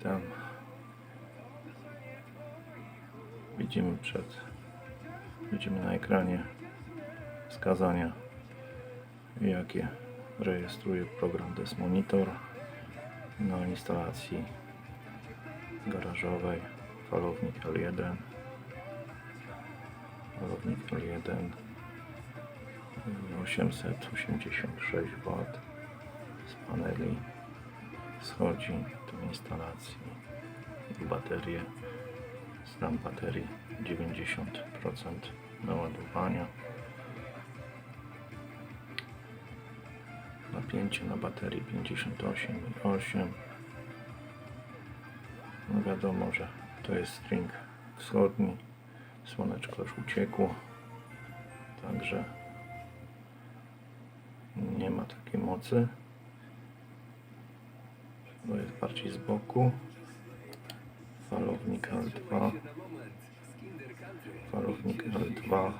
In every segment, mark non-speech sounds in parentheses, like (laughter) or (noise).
Witam. Widzimy przed, widzimy na ekranie wskazania, jakie rejestruje program Desmonitor na instalacji garażowej falownik L1 falownik L1 886 W z paneli schodzi instalacji i baterię stan baterii 90% naładowania. Napięcie na baterii 58,8 no wiadomo, że to jest string wschodni. Słoneczko już uciekło. Także nie ma takiej mocy to jest bardziej z boku. Falownik L2 falownik L2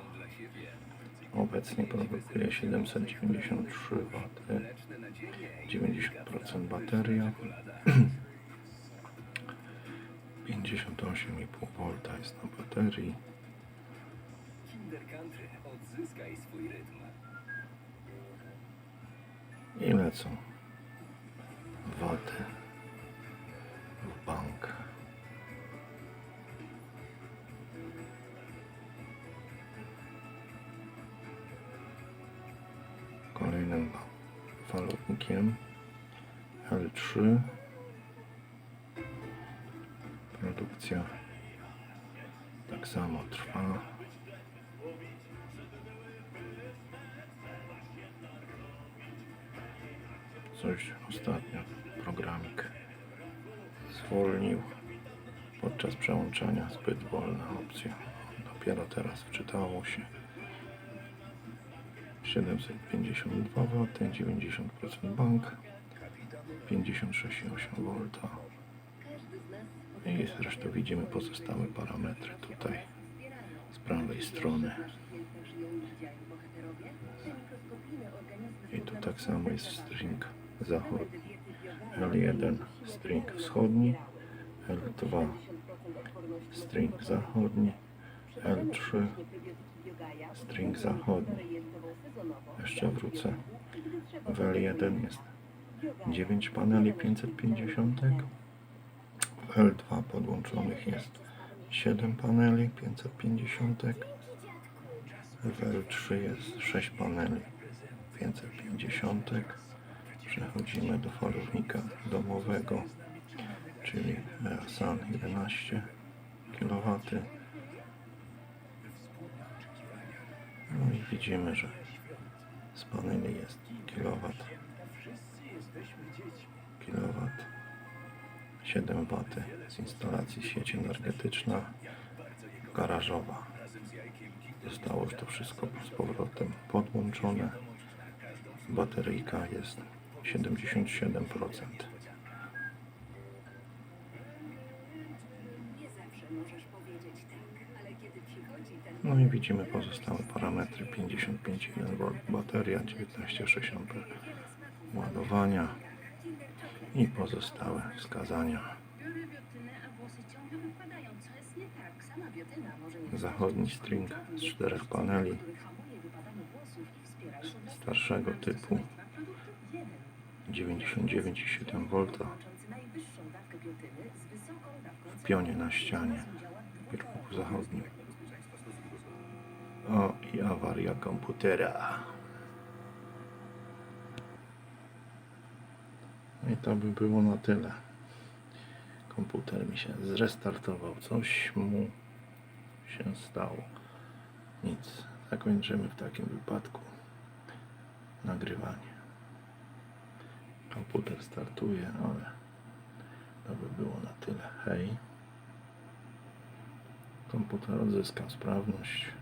obecnie produkuje 793 W 90% bateria. (clears throat) 58,5 V jest na baterii. I lecą Kolejnym falownikiem. L3 produkcja tak samo trwa. Coś ostatnio programik zwolnił podczas przełączania zbyt wolna opcja dopiero teraz wczytało się 752 W 90% bank 56,8 V i zresztą widzimy pozostałe parametry tutaj z prawej strony. I tu tak samo jest string zachodni L1 string wschodni L2 string zachodni L3 string zachodni. Jeszcze wrócę. W L1 jest. 9 paneli 550 w L2 podłączonych jest. 7 paneli 550 w L3 jest. 6 paneli 550 przechodzimy do falownika domowego czyli San 11 kW widzimy, że z paneli jest kilowat. Kilowat 7 W z instalacji sieci energetyczna garażowa. Zostało już to wszystko z powrotem podłączone. Bateryjka jest 77% no i widzimy pozostałe parametry. 55,1 V bateria 1960 ładowania i pozostałe wskazania. Zachodni string z czterech paneli starszego typu. Jeden, 99,7 V w pionie na ścianie w ruchu zachodnim awaria komputera. No i to by było na tyle. Komputer mi się zrestartował. Coś mu się stało. Nic. Zakończymy w takim wypadku nagrywanie. Komputer startuje ale to by było na tyle. Hej. Komputer odzyskał sprawność